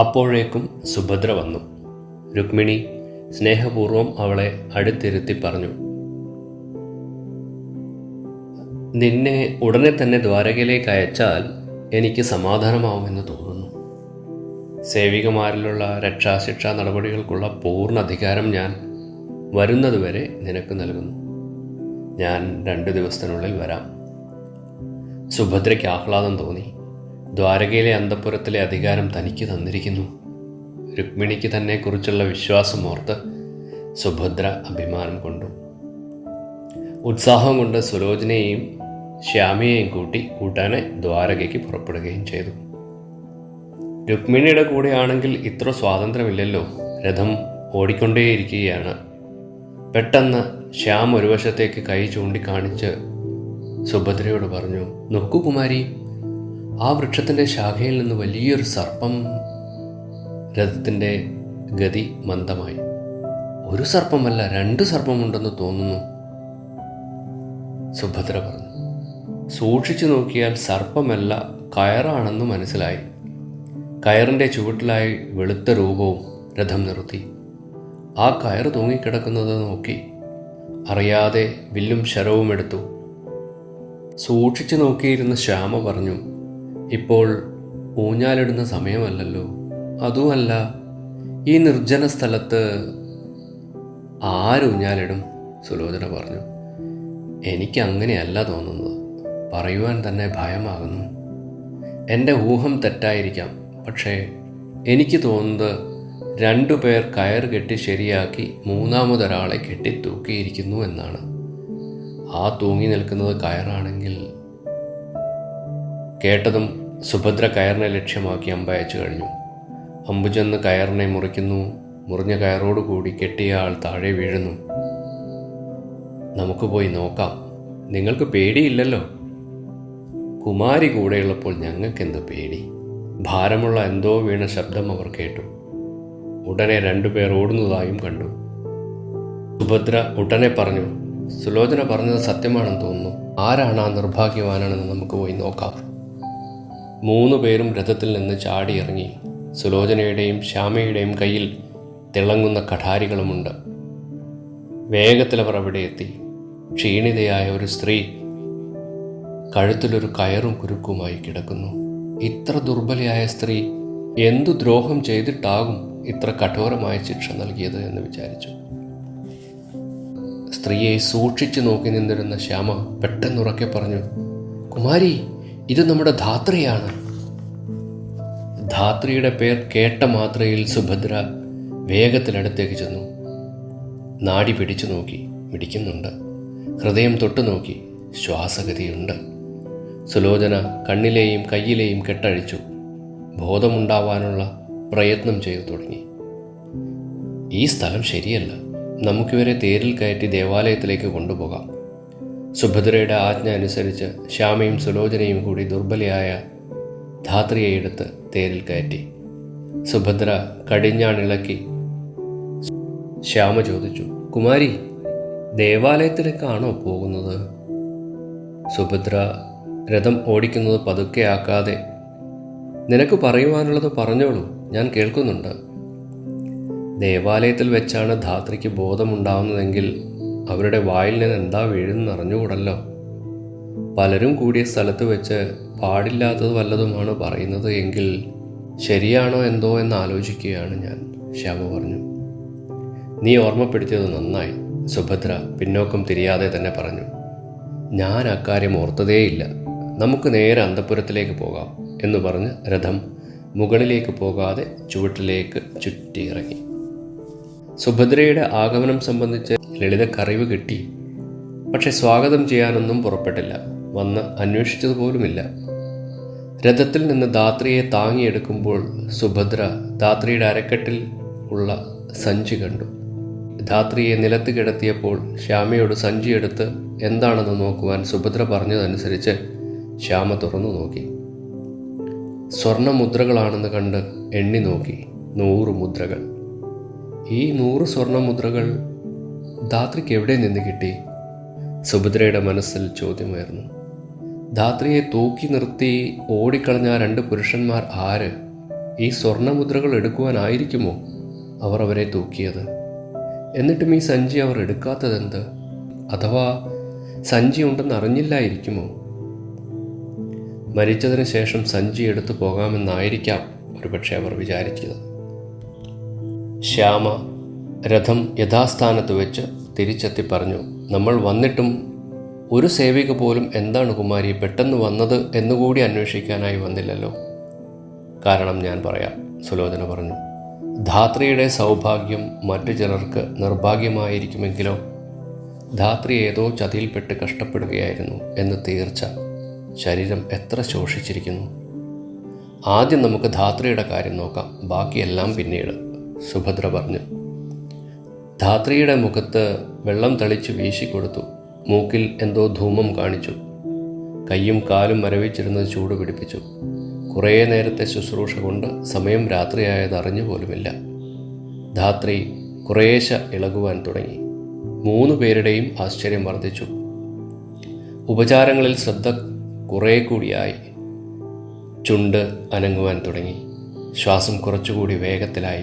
അപ്പോഴേക്കും സുഭദ്ര വന്നു. രുക്മിണി സ്നേഹപൂർവം അവളെ അടുത്തിരുത്തി പറഞ്ഞു നിന്നെ ഉടനെ തന്നെ ദ്വാരകയിലേക്ക് അയച്ചാൽ എനിക്ക് സമാധാനമാവുമെന്ന് തോന്നുന്നു. സേവികമാരിലുള്ള രക്ഷാശിക്ഷാ നടപടികൾക്കുള്ള പൂർണ അധികാരം ഞാൻ വരുന്നതുവരെ നിനക്ക് നൽകുന്നു. ഞാൻ രണ്ട് ദിവസത്തിനുള്ളിൽ വരാം. സുഭദ്രയ്ക്ക് ആഹ്ലാദം തോന്നി. ദ്വാരകയിലെ അന്തപ്പുരത്തിലെ അധികാരം തനിക്ക് തന്നിരിക്കുന്നു. രുക്മിണിക്ക് തന്നെ കുറിച്ചുള്ള വിശ്വാസം ഓർത്ത് സുഭദ്ര അഭിമാനം കൊണ്ടു. ഉത്സാഹം കൊണ്ട് സുലോചനയെയും ശ്യാമിയെയും കൂട്ടി കൂട്ടാനെ ദ്വാരകയ്ക്ക് പുറപ്പെടുകയും ചെയ്തു. രുക്മിണിയുടെ കൂടെയാണെങ്കിൽ ഇത്ര സ്വാതന്ത്ര്യമില്ലല്ലോ. രഥം ഓടിക്കൊണ്ടേയിരിക്കുകയാണ്. പെട്ടെന്ന് ശ്യാം ഒരു വശത്തേക്ക് കൈ ചൂണ്ടിക്കാണിച്ച് സുഭദ്രയോട് പറഞ്ഞു നോക്കൂ കുമാരി ആ വൃക്ഷത്തിന്റെ ശാഖയിൽ നിന്ന് വലിയൊരു സർപ്പം രഥത്തിന്റെ ഗതി മന്ദമായി. ഒരു സർപ്പമല്ല രണ്ട് സർപ്പമുണ്ടെന്ന് തോന്നുന്നു. സുഭദ്ര പറഞ്ഞു സൂക്ഷിച്ചു നോക്കിയാൽ സർപ്പമല്ല കയറാണെന്ന് മനസ്സിലായി. കയറിന്റെ ചുവട്ടിലായി വെളുത്ത രൂപവും രഥം നിർത്തി. ആ കയർ തൂങ്ങിക്കിടക്കുന്നത് നോക്കി അറിയാതെ വില്ലും ശരവും എടുത്തു. സൂക്ഷിച്ചു നോക്കിയിരുന്ന ശ്യാമ പറഞ്ഞു ഇപ്പോൾ ഊഞ്ഞാലിടുന്ന സമയമല്ലല്ലോ. അതുമല്ല ഈ നിർജന സ്ഥലത്ത് ആരൂഞ്ഞാലിടും സുലോചന പറഞ്ഞു. എനിക്ക് അങ്ങനെയല്ല തോന്നുന്നത്. പറയുവാൻ തന്നെ ഭയമാകുന്നു. എന്റെ ഊഹം തെറ്റായിരിക്കാം. പക്ഷേ എനിക്ക് തോന്നുന്നത് രണ്ടു പേർ കയർ കെട്ടി ശരിയാക്കി മൂന്നാമതൊരാളെ കെട്ടി തൂക്കിയിരിക്കുന്നു എന്നാണ്. ആ തൂങ്ങി നിൽക്കുന്നത് കയറാണെങ്കിൽ കേട്ടതും സുഭദ്ര കയറിനെ ലക്ഷ്യമാക്കി അമ്പ അയച്ചു കഴിഞ്ഞു. അമ്പു ചെന്ന് കയറിനെ മുറിക്കുന്നു. മുറിഞ്ഞ കയറോടുകൂടി കെട്ടിയ ആൾ താഴെ വീഴുന്നു. നമുക്ക് പോയി നോക്കാം. നിങ്ങൾക്ക് പേടിയില്ലല്ലോ? കുമാരി കൂടെയുള്ളപ്പോൾ ഞങ്ങൾക്കെന്ത് പേടി? ഭാരമുള്ള എന്തോ വീണ ശബ്ദം അവർ കേട്ടു. ഉടനെ രണ്ടുപേർ ഓടുന്നതായും കണ്ടു. സുഭദ്ര ഉടനെ പറഞ്ഞു സുലോചന പറഞ്ഞത് സത്യമാണെന്ന് തോന്നുന്നു. ആരാണ് ആ നിർഭാഗ്യവാനാണെന്ന് നമുക്ക് പോയി നോക്കാം. മൂന്ന് പേരും രഥത്തിൽ നിന്ന് ചാടിയിറങ്ങി. സുലോചനയുടെയും ശ്യാമയുടെയും കയ്യിൽ തിളങ്ങുന്ന കഠാരികളുമുണ്ട്. വേഗത്തിലവർ അവിടെ എത്തി. ക്ഷീണിതയായ ഒരു സ്ത്രീ കഴുത്തിലൊരു കയറും കുരുക്കുമായി കിടക്കുന്നു. ഇത്ര ദുർബലയായ സ്ത്രീ എന്തു ദ്രോഹം ചെയ്തിട്ടാകും ഇത്ര കഠോരമായ ശിക്ഷ നൽകിയത് എന്ന് വിചാരിച്ചു. സ്ത്രീയെ സൂക്ഷിച്ചു നോക്കി നിന്നിരുന്ന ശ്യാമ പെട്ടെന്നുറക്കെ പറഞ്ഞു കുമാരി ഇത് നമ്മുടെ ധാത്രിയാണ്. ധാത്രിയുടെ പേർ കേട്ട മാത്രയിൽ സുഭദ്ര വേഗത്തിലടുത്തേക്ക് ചെന്നു. നാടി പിടിച്ചു നോക്കി മിടിക്കുന്നുണ്ട്. ഹൃദയം തൊട്ടു നോക്കി ശ്വാസഗതിയുണ്ട്. സുലോചന കണ്ണിലെയും കയ്യിലെയും കെട്ടഴിച്ചു. ബോധമുണ്ടാവാനുള്ള പ്രയത്നം ചെയ്തു തുടങ്ങി. ഈ സ്ഥലം ശരിയല്ല. നമുക്കിവരെ തേരിൽ കയറ്റി ദേവാലയത്തിലേക്ക് കൊണ്ടുപോകാം. സുഭദ്രയുടെ ആജ്ഞ അനുസരിച്ച് ശ്യാമയും സുലോചനയും കൂടി ദുർബലയായ ധാത്രിയെ എടുത്ത് തേരിൽ കയറ്റി. സുഭദ്ര കടിഞ്ഞാണിളക്കി ശ്യാമ ചോദിച്ചു കുമാരി ദേവാലയത്തിലേക്കാണോ പോകുന്നത്? സുഭദ്ര രഥം ഓടിക്കുന്നത് പതുക്കെ ആക്കാതെ. നിനക്ക് പറയുവാനുള്ളത് പറഞ്ഞോളൂ ഞാൻ കേൾക്കുന്നുണ്ട്. ദേവാലയത്തിൽ വെച്ചാണ് ധാത്രിക്ക് ബോധമുണ്ടാവുന്നതെങ്കിൽ അവരുടെ വായിൽ നിന്ന് എന്താ വീഴുന്ന അറിഞ്ഞുകൂടല്ലോ? പലരും കൂടിയ സ്ഥലത്ത് വെച്ച് പാടില്ലാത്തത് വല്ലതുമാണ് പറയുന്നത് എങ്കിൽ ശരിയാണോ എന്തോ എന്ന് ആലോചിക്കുകയാണ് ഞാൻ ശ്യാമ പറഞ്ഞു. നീ ഓർമ്മപ്പെടുത്തിയത് നന്നായി സുഭദ്ര പിന്നോക്കം തിരിയാതെ തന്നെ പറഞ്ഞു. ഞാൻ അക്കാര്യം ഓർത്തതേയില്ല. നമുക്ക് നേരെ അന്തപുരത്തിലേക്ക് പോകാം എന്ന് പറഞ്ഞ് രഥം മുകളിലേക്ക് പോകാതെ ചുവട്ടിലേക്ക് ചുറ്റിയിറങ്ങി. സുഭദ്രയുടെ ആഗമനം സംബന്ധിച്ച് ലളിതക്കറിവ് കിട്ടി. പക്ഷെ സ്വാഗതം ചെയ്യാനൊന്നും പുറപ്പെട്ടില്ല. വന്ന് അന്വേഷിച്ചതുപോലുമില്ല. രഥത്തിൽ നിന്ന് ധാത്രിയെ താങ്ങിയെടുക്കുമ്പോൾ സുഭദ്ര ധാത്രിയുടെ അരക്കെട്ടിൽ ഉള്ള സഞ്ചി കണ്ടു. ധാത്രിയെ നിലത്ത് കിടത്തിയപ്പോൾ ശ്യാമയോട് സഞ്ചിയെടുത്ത് എന്താണെന്ന് നോക്കുവാൻ സുഭദ്ര പറഞ്ഞതനുസരിച്ച് ശ്യാമ തുറന്നു നോക്കി. സ്വർണ മുദ്രകളാണെന്ന് കണ്ട് എണ്ണി നോക്കി. നൂറ് മുദ്രകൾ. ഈ നൂറ് സ്വർണ മുദ്രകൾ ധാത്രിക്ക് എവിടെ നിന്ന് കിട്ടി? സുഭദ്രയുടെ മനസ്സിൽ ചോദ്യമായിരുന്നു ധാത്രിയെ തൂക്കി നിർത്തി ഓടിക്കളഞ്ഞ രണ്ട് പുരുഷന്മാർ ആര്? ഈ സ്വർണമുദ്രകൾ എടുക്കുവാനായിരിക്കുമോ അവർ അവരെ തൂക്കിയത്. എന്നിട്ടും ഈ സഞ്ചി അവർ എടുക്കാത്തതെന്ത് അഥവാ സഞ്ചി ഉണ്ടെന്ന് അറിഞ്ഞില്ലായിരിക്കുമോ? മരിച്ചതിന് ശേഷം സഞ്ചി എടുത്തു പോകാമെന്നായിരിക്കാം ഒരുപക്ഷെ അവർ വിചാരിച്ചത്. ശ്യാമ രഥം യഥാസ്ഥാനത്ത് വെച്ച് തിരിച്ചെത്തി പറഞ്ഞു നമ്മൾ വന്നിട്ടും ഒരു സേവിക പോലും എന്താണ് കുമാരി പെട്ടെന്ന് വന്നത് എന്നുകൂടി അന്വേഷിക്കാനായി വന്നില്ലല്ലോ? കാരണം ഞാൻ പറയാം സുലോചന പറഞ്ഞു. ധാത്രിയുടെ സൗഭാഗ്യം മറ്റു ചിലർക്ക് നിർഭാഗ്യമായിരിക്കുമെങ്കിലോ? ധാത്രി ഏതോ ചതിയിൽപ്പെട്ട് കഷ്ടപ്പെടുകയായിരുന്നു എന്ന് തീർച്ച ശരീരം എത്ര ശോഷിച്ചിരിക്കുന്നു? ആദ്യം നമുക്ക് ധാത്രിയുടെ കാര്യം നോക്കാം ബാക്കിയെല്ലാം പിന്നീട് സുഭദ്ര പറഞ്ഞു. ധാത്രിയുടെ മുഖത്ത് വെള്ളം തളിച്ച് വീശിക്കൊടുത്തു മൂക്കിൽ എന്തോ ധൂമം കാണിച്ചു. കയ്യും കാലും മരവിച്ചിരുന്നത് ചൂട് പിടിപ്പിച്ചു. കുറേ നേരത്തെ ശുശ്രൂഷ കൊണ്ട് സമയം രാത്രിയായത് അറിഞ്ഞു പോലുമില്ല. ധാത്രി കുറേശ ഇളകുവാൻ തുടങ്ങി. മൂന്ന് പേരുടെയും ആശ്ചര്യം വർദ്ധിച്ചു. ഉപചാരങ്ങളിൽ ശ്രദ്ധ കുറേ കൂടിയായി. ചുണ്ട് അനങ്ങുവാൻ തുടങ്ങി. ശ്വാസം കുറച്ചുകൂടി വേഗത്തിലായി.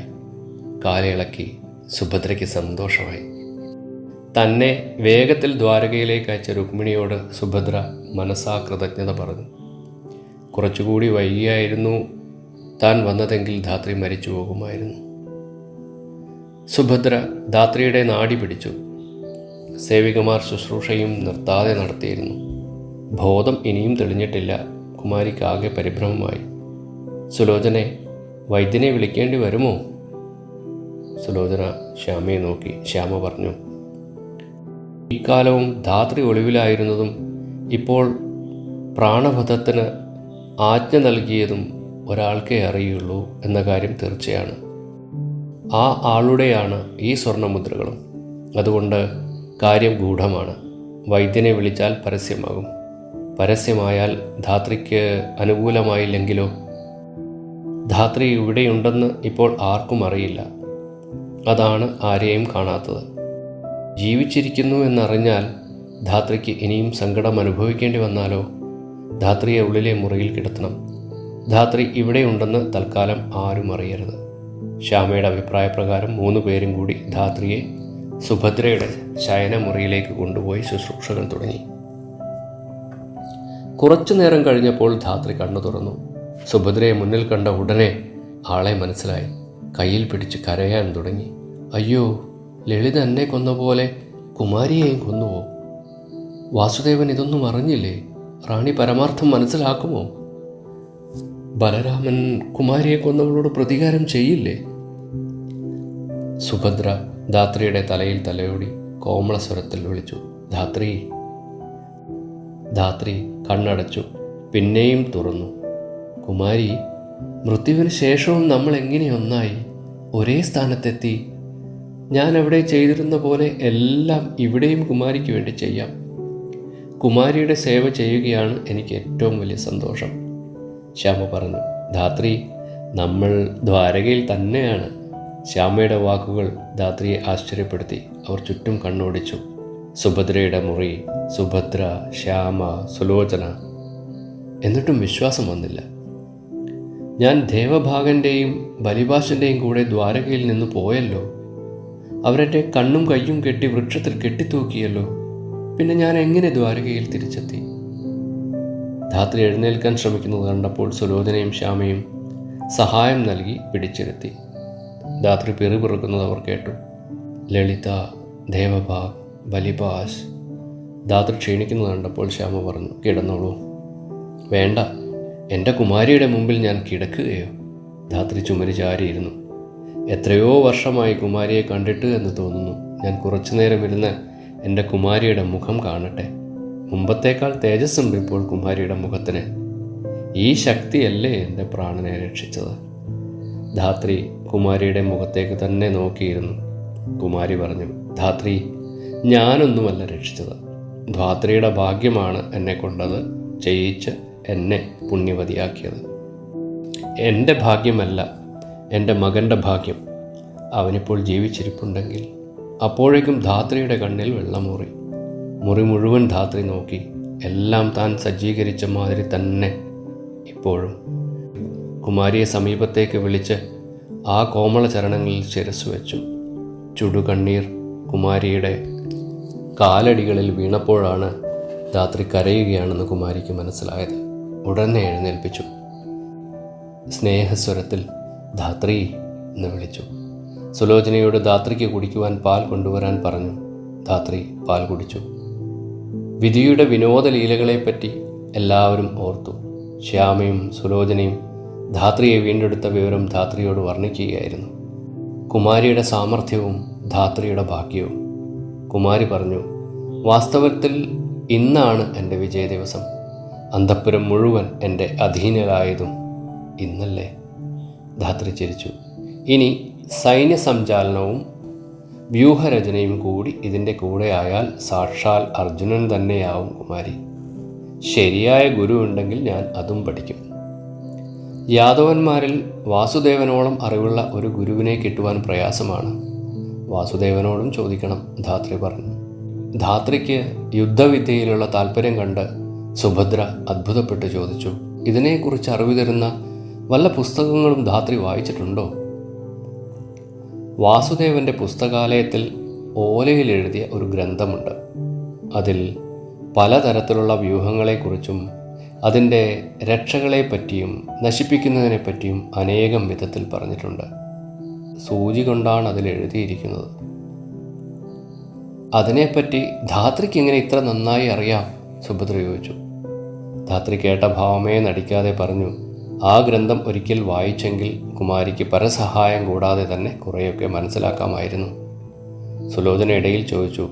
കാലയിളക്കി സുഭദ്രയ്ക്ക് സന്തോഷമായി. തന്നെ വേഗത്തിൽ ദ്വാരകയിലേക്ക് അയച്ച രുക്മിണിയോട് സുഭദ്ര മനസ്സാ കൃതജ്ഞത പറഞ്ഞു. കുറച്ചുകൂടി വൈകിയായിരുന്നു താൻ വന്നതെങ്കിൽ ധാത്രി മരിച്ചു പോകുമായിരുന്നു. സുഭദ്ര ധാത്രിയുടെ നാടി പിടിച്ചു. സേവികമാർ ശുശ്രൂഷയും നിർത്താതെ നടത്തിയിരുന്നു. ബോധം ഇനിയും തെളിഞ്ഞിട്ടില്ല. കുമാരിക്കാകെ പരിഭ്രമമായി. സുലോചനെ വൈദ്യനെ വിളിക്കേണ്ടി വരുമോ? സുലോചന ശ്യാമയെ നോക്കി ശ്യാമ പറഞ്ഞു ഈ കാലവും ധാത്രി ഒളിവിലായിരുന്നതും ഇപ്പോൾ പ്രാണഭദത്തിന് ആജ്ഞ നൽകിയതും ഒരാൾക്കേ അറിയുള്ളൂ എന്ന കാര്യം തീർച്ചയാണ്. ആ ആളുടെയാണ് ഈ സ്വർണമുദ്രകളും. അതുകൊണ്ട് കാര്യം ഗൂഢമാണ്. വൈദ്യനെ വിളിച്ചാൽ പരസ്യമാകും. പരസ്യമായാൽ ധാത്രിക്ക് അനുകൂലമായില്ലെങ്കിലോ? ധാത്രി ഇവിടെയുണ്ടെന്ന് ഇപ്പോൾ ആർക്കും അറിയില്ല. അതാണ് ആരെയും കാണാത്തത്. ജീവിച്ചിരിക്കുന്നു എന്നറിഞ്ഞാൽ ധാത്രിക്ക് ഇനിയും സങ്കടം അനുഭവിക്കേണ്ടി വന്നാലോ? ധാത്രിയെ ഉള്ളിലെ മുറിയിൽ കിടത്തണം. ധാത്രി ഇവിടെയുണ്ടെന്ന് തൽക്കാലം ആരും അറിയരുത്. ശ്യാമയുടെ അഭിപ്രായപ്രകാരം മൂന്ന് പേരും കൂടി ധാത്രിയെ സുഭദ്രയുടെ ശയനമുറിയിലേക്ക് കൊണ്ടുപോയി ശുശ്രൂഷകൾ തുടങ്ങി. കുറച്ചു നേരം കഴിഞ്ഞപ്പോൾ ധാത്രി കണ്ണു തുറന്നു. സുഭദ്രയെ മുന്നിൽ കണ്ട ഉടനെ ആളെ മനസ്സിലായി. കയ്യിൽ പിടിച്ച് കരയാൻ തുടങ്ങി. അയ്യോ ലളിത എന്നെ കൊന്ന പോലെ കുമാരിയെയും കൊന്നുവോ? വാസുദേവൻ ഇതൊന്നും അറിഞ്ഞില്ലേ? റാണി പരമാർത്ഥം മനസ്സിലാക്കുമോ? ബലരാമൻ കുമാരിയെ കൊന്നവളോട് പ്രതികാരം ചെയ്യില്ലേ? സുഭദ്ര ധാത്രിയുടെ തലയിൽ തലയോടി കോമള സ്വരത്തിൽ വിളിച്ചു ധാത്രി. ധാത്രി കണ്ണടച്ചു പിന്നെയും തുറന്നു. കുമാരി മൃത്യുവിന് ശേഷവും നമ്മൾ എങ്ങനെ ഒന്നായി? ഒരേ സ്ഥാനത്തെത്തി. ഞാൻ അവിടെ ചെയ്തിരുന്ന പോലെ എല്ലാം ഇവിടെയും കുമാരിക്ക് വേണ്ടി ചെയ്യാം. കുമാരിയുടെ സേവ ചെയ്യുകയാണ് എനിക്ക് ഏറ്റവും വലിയ സന്തോഷം. ശ്യാമ പറഞ്ഞു ധാത്രി നമ്മൾ ദ്വാരകയിൽ തന്നെയാണ്. ശ്യാമയുടെ വാക്കുകൾ ധാത്രിയെ ആശ്ചര്യപ്പെടുത്തി. അവർ ചുറ്റും കണ്ണോടിച്ചു. സുഭദ്രയുടെ മുറി സുഭദ്ര ശ്യാമ സുലോചന. എന്നിട്ടും വിശ്വാസം വന്നില്ല. ഞാൻ ദേവഭാഗന്റെയും ബലിഭാഷന്റെയും കൂടെ ദ്വാരകയിൽ നിന്ന് പോയല്ലോ. അവരെന്റെ കണ്ണും കയ്യും കെട്ടി വൃക്ഷത്തിൽ കെട്ടിത്തൂക്കിയല്ലോ. പിന്നെ ഞാൻ എങ്ങനെ ദ്വാരകയിൽ തിരിച്ചെത്തി? ധാത്രി എഴുന്നേൽക്കാൻ ശ്രമിക്കുന്നത് കണ്ടപ്പോൾ സുലോചനയും ശ്യാമയും സഹായം നൽകി പിടിച്ചിരുത്തി. ധാത്രി പിറുപിറുക്കുന്നത് അവർ കേട്ടു. ലളിത ദേവഭാഗ് ബലിപാസ് ധാത്രി ക്ഷീണിക്കുന്നത് കണ്ടപ്പോൾ ശ്യാമ പറഞ്ഞു കിടന്നോളൂ. വേണ്ട. എന്റെ കുമാരിയുടെ മുമ്പിൽ ഞാൻ കിടക്കുകയോ? ധാത്രി ചുമരി ചാരിയിരുന്നു. എത്രയോ വർഷമായി കുമാരിയെ കണ്ടിട്ട് എന്ന് തോന്നുന്നു ഞാൻ കുറച്ചു നേരം ഇരുന്ന് എന്റെ കുമാരിയുടെ മുഖം കാണട്ടെ. മുമ്പത്തേക്കാൾ തേജസ്സുണ്ട് ഇപ്പോൾ കുമാരിയുടെ മുഖത്തിന്. ഈ ശക്തിയല്ലേ എന്റെ പ്രാണനെ രക്ഷിച്ചത്? ധാത്രി കുമാരിയുടെ മുഖത്തേക്ക് തന്നെ നോക്കിയിരുന്നു. കുമാരി പറഞ്ഞു ധാത്രി ഞാനൊന്നുമല്ല രക്ഷിച്ചത്. ധാത്രിയുടെ ഭാഗ്യമാണ് എന്നെ കൊണ്ടത്. ചെയ്യിച്ച് എന്നെ പുണ്യവതിയാക്കിയത്. എന്റെ ഭാഗ്യമല്ല എന്റെ മകന്റെ ഭാഗ്യം. അവനിപ്പോൾ ജീവിച്ചിരിപ്പുണ്ടെങ്കിൽ അപ്പോഴേക്കും ധാത്രിയുടെ കണ്ണിൽ വെള്ളമൂറി മുറി മുഴുവൻ ധാത്രി നോക്കി എല്ലാം താൻ സജ്ജീകരിച്ച മാതിരി തന്നെ. ഇപ്പോഴും കുമാരിയെ സമീപത്തേക്ക് വിളിച്ച് ആ കോമള ചരണങ്ങളിൽ ശിരസ് വെച്ചു. ചുടുകണ്ണീർ കുമാരിയുടെ കാലടികളിൽ വീണപ്പോഴാണ് ധാത്രി കരയുകയാണെന്ന് കുമാരിക്ക് മനസ്സിലായത്. ഉടനെ എഴുന്നേൽപ്പിച്ചു. സ്നേഹസ്വരത്തിൽ ധാത്രി എന്ന് വിളിച്ചു. സുലോചനയോട് ധാത്രിക്ക് കുടിക്കുവാൻ പാൽ കൊണ്ടുവരാൻ പറഞ്ഞു. ധാത്രി പാൽ കുടിച്ചു. വിധിയുടെ വിനോദലീലകളെപ്പറ്റി എല്ലാവരും ഓർത്തു. ശ്യാമയും സുലോചനയും ധാത്രിയെ വീണ്ടെടുത്ത വിവരം ധാത്രിയോട് വർണിക്കുകയായിരുന്നു. കുമാരിയുടെ സാമർഥ്യവും ധാത്രിയുടെ ഭാഗ്യവും. കുമാരി പറഞ്ഞു വാസ്തവത്തിൽ ഇന്നാണ് എന്റെ വിജയ ദിവസം അന്തപ്പുരം മുഴുവൻ എന്റെ അധീനരായതും ഇന്നല്ലേ? ധാത്രി ചിരിച്ചു. ഇനി സൈന്യ സഞ്ചാലനവും വ്യൂഹരചനയും കൂടി ഇതിന്റെ കൂടെയായാൽ സാക്ഷാൽ അർജുനൻ തന്നെയാവും കുമാരി. ശരിയായ ഗുരു ഉണ്ടെങ്കിൽ ഞാൻ അതും പഠിക്കും. യാദവന്മാരിൽ വാസുദേവനോളം അറിവുള്ള ഒരു ഗുരുവിനെ കിട്ടുവാൻ പ്രയാസമാണ്. വാസുദേവനോടും ചോദിക്കണം ധാത്രി പറഞ്ഞു. ധാത്രിക്ക് യുദ്ധവിദ്യയിലുള്ള താല്പര്യം കണ്ട് സുഭദ്ര അത്ഭുതപ്പെട്ട് ചോദിച്ചു ഇതിനെക്കുറിച്ച് അറിവ് തരുന്ന വല്ല പുസ്തകങ്ങളും ധാത്രി വായിച്ചിട്ടുണ്ടോ? വാസുദേവന്റെ പുസ്തകാലയത്തിൽ ഓലയിൽ എഴുതിയ ഒരു ഗ്രന്ഥമുണ്ട്. അതിൽ പലതരത്തിലുള്ള വ്യൂഹങ്ങളെക്കുറിച്ചും അതിന്റെ രക്ഷകളെപ്പറ്റിയും നശിപ്പിക്കുന്നതിനെപ്പറ്റിയും അനേകം വിധത്തിൽ പറഞ്ഞിട്ടുണ്ട്. സൂചി കൊണ്ടാണ് അതിൽ എഴുതിയിരിക്കുന്നത്. അതിനെപ്പറ്റി ധാത്രിക്ക് എങ്ങനെ ഇത്ര നന്നായി അറിയാം? സുഭദ്ര ചോദിച്ചു. ധാത്രി കേട്ട ഭാവമേ നടിക്കാതെ പറഞ്ഞു ആ ഗ്രന്ഥം ഒരിക്കൽ വായിച്ചെങ്കിൽ കുമാരിക്ക് പരസഹായം കൂടാതെ തന്നെ കുറേയൊക്കെ മനസ്സിലാക്കാമായിരുന്നു. സുലോചന ഇടയിൽ ചോദിച്ചു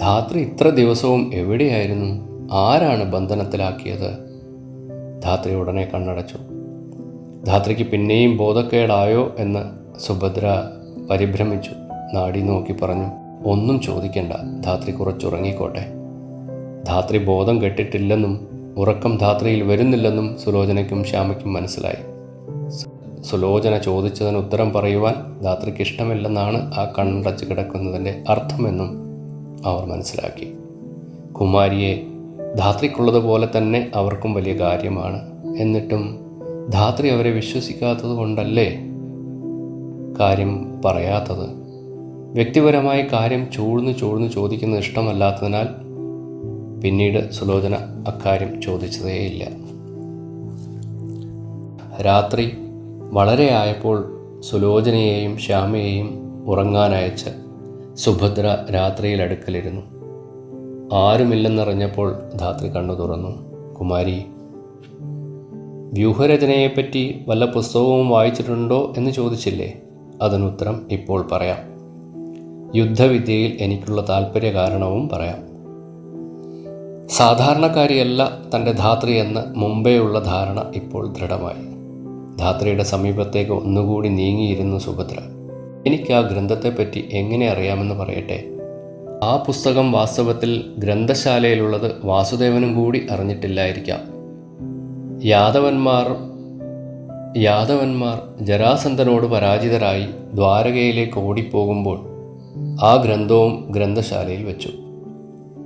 ധാത്രി ഇത്ര ദിവസവും എവിടെയായിരുന്നു? ആരാണ് ബന്ധനത്തിലാക്കിയത്? ധാത്രി ഉടനെ കണ്ണടച്ചു ധാത്രിക്ക് പിന്നെയും ബോധക്കേടായോ? എന്ന് സുഭദ്ര പരിഭ്രമിച്ചു നാടി നോക്കി പറഞ്ഞു ഒന്നും ചോദിക്കണ്ട ധാത്രി കുറച്ചുറങ്ങിക്കോട്ടെ. ധാത്രി ബോധം കെട്ടിട്ടില്ലെന്നും ഉറക്കം ധാത്രിയിൽ വരുന്നില്ലെന്നും സുലോചനയ്ക്കും ശ്യാമയ്ക്കും മനസ്സിലായി. സുലോചന ചോദിച്ചതിന് ഉത്തരം പറയുവാൻ ധാത്രിക്ക് ഇഷ്ടമില്ലെന്നാണ് ആ കണ്ണടച്ച് കിടക്കുന്നതിന്റെ അർത്ഥമെന്നും അവർ മനസ്സിലാക്കി. കുമാരിയെ ധാത്രിക്കുള്ളതുപോലെ തന്നെ അവർക്കും വലിയ കാര്യമാണ്. എന്നിട്ടും ധാത്രി അവരെ വിശ്വസിക്കാത്തത് കൊണ്ടല്ലേ കാര്യം പറയാത്തത്? വ്യക്തിപരമായി കാര്യം ചൂഴ്ന്നു ചൂഴ്ന്നു ചോദിക്കുന്നത് ഇഷ്ടമല്ലാത്തതിനാൽ പിന്നീട് സുലോചന അക്കാര്യം ചോദിച്ചതേയില്ല. രാത്രി വളരെ ആയപ്പോൾ സുലോചനയെയും ശ്യാമയെയും ഉറങ്ങാനയച്ച് സുഭദ്ര രാത്രിയിൽ അടുക്കലിരുന്നു. ആരുമില്ലെന്നറിഞ്ഞപ്പോൾ ധാത്രി കണ്ണു തുറന്നു. കുമാരി വ്യൂഹരചനയെപ്പറ്റി വല്ല പുസ്തകവും വായിച്ചിട്ടുണ്ടോ എന്ന് ചോദിച്ചില്ലേ? അതിനുത്തരം ഇപ്പോൾ പറയാം. യുദ്ധവിദ്യയിൽ എനിക്കുള്ള താല്പര്യ കാരണവും പറയാം. സാധാരണക്കാരിയല്ല തന്റെ ധാത്രി എന്ന് മുമ്പേയുള്ള ധാരണ ഇപ്പോൾ ദൃഢമായി. ധാത്രിയുടെ സമീപത്തേക്ക് ഒന്നുകൂടി നീങ്ങിയിരുന്നു സുഭദ്ര. എനിക്ക് ആ ഗ്രന്ഥത്തെപ്പറ്റി എങ്ങനെ അറിയാമെന്ന് പറയട്ടെ? ആ പുസ്തകം വാസ്തവത്തിൽ ഗ്രന്ഥശാലയിലുള്ളത് വാസുദേവനും കൂടി അറിഞ്ഞിട്ടില്ലായിരിക്കാം. യാദവന്മാർ യാദവന്മാർ ജരാസന്ധനോട് പരാജിതരായി ദ്വാരകയിലേക്ക് ഓടിപ്പോകുമ്പോൾ ആ ഗ്രന്ഥവും ഗ്രന്ഥശാലയിൽ വെച്ചു.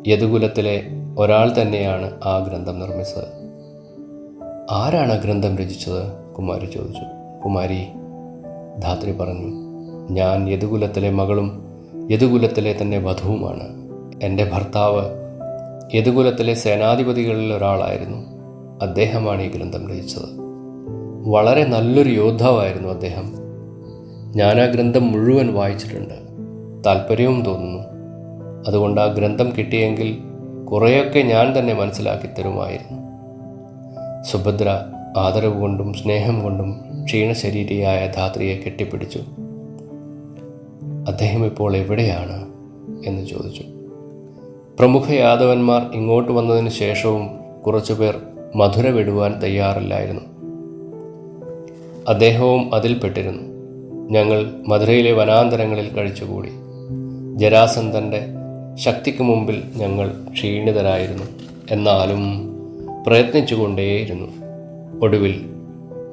യദുകുലത്തിലെ ഒരാൾ തന്നെയാണ് ആ ഗ്രന്ഥം നിർമ്മിച്ചത്. ആരാണ് ആ ഗ്രന്ഥം രചിച്ചത്? കുമാരി ചോദിച്ചു. കുമാരി ധാത്രി പറഞ്ഞു ഞാൻ യദുകുലത്തിലെ മകളും യദുകുലത്തിലെ തന്നെ വധുവുമാണ്. എന്റെ ഭർത്താവ് യദുകുലത്തിലെ സേനാധിപതികളിൽ ഒരാളായിരുന്നു. അദ്ദേഹമാണ് ഈ ഗ്രന്ഥം രചിച്ചത്. വളരെ നല്ലൊരു യോദ്ധാവായിരുന്നു അദ്ദേഹം. ഞാൻ ആ ഗ്രന്ഥം മുഴുവൻ വായിച്ചിട്ടുണ്ട്. താല്പര്യവും തോന്നുന്നു. അതുകൊണ്ട് ആ ഗ്രന്ഥം കിട്ടിയെങ്കിൽ കുറേയൊക്കെ ഞാൻ തന്നെ മനസ്സിലാക്കി തരുമായിരുന്നു. സുഭദ്ര ആദരവ് കൊണ്ടും സ്നേഹം കൊണ്ടും ക്ഷീണശരീരിയായ ധാത്രിയെ കെട്ടിപ്പിടിച്ചു. അദ്ദേഹം ഇപ്പോൾ എവിടെയാണ്? എന്ന് ചോദിച്ചു. പ്രമുഖ യാദവന്മാർ ഇങ്ങോട്ട് വന്നതിന് ശേഷവും കുറച്ചുപേർ മധുര വിടുവാൻ തയ്യാറില്ലായിരുന്നു. അദ്ദേഹവും അതിൽപ്പെട്ടിരുന്നു ഞങ്ങൾ മധുരയിലെ വനാന്തരങ്ങളിൽ കഴിച്ചുകൂടി. ജരാസന്ധന്റെ ശക്തിക്ക് മുമ്പിൽ ഞങ്ങൾ ക്ഷീണിതരായിരുന്നു. എന്നാലും പ്രയത്നിച്ചുകൊണ്ടേയിരുന്നു. ഒടുവിൽ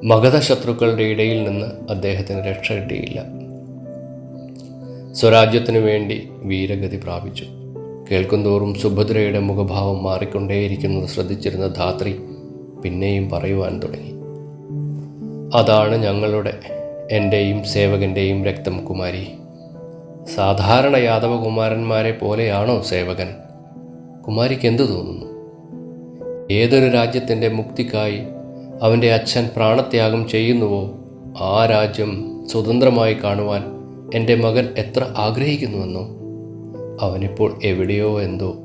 മഗധ ശത്രുക്കളുടെ ഇടയിൽ നിന്ന് അദ്ദേഹത്തിന് രക്ഷ കിട്ടിയില്ല. സ്വരാജ്യത്തിനു വേണ്ടി വീരഗതി പ്രാപിച്ചു. കേൾക്കുന്തോറും സുഭദ്രയുടെ മുഖഭാവം മാറിക്കൊണ്ടേയിരിക്കുന്നത് ശ്രദ്ധിച്ചിരുന്ന ധാത്രി പിന്നെയും പറയുവാൻ തുടങ്ങി. അതാണ് ഞങ്ങളുടെ എന്റെയും സേവകന്റെയും രക്തം കുമാരി. സാധാരണ യാദവകുമാരന്മാരെ പോലെയാണോ സേവകൻ? കുമാരിക്ക് എന്തു തോന്നുന്നു? ഏതൊരു രാജ്യത്തിന്റെ മുക്തിക്കായി അവന്റെ അച്ഛൻ പ്രാണത്യാഗം ചെയ്യുന്നുവോ ആ രാജ്യം സ്വതന്ത്രമായി കാണുവാൻ എന്റെ മകൻ എത്ര ആഗ്രഹിക്കുന്നുവെന്നോ? അവനിപ്പോൾ എവിടെയോ എന്തോ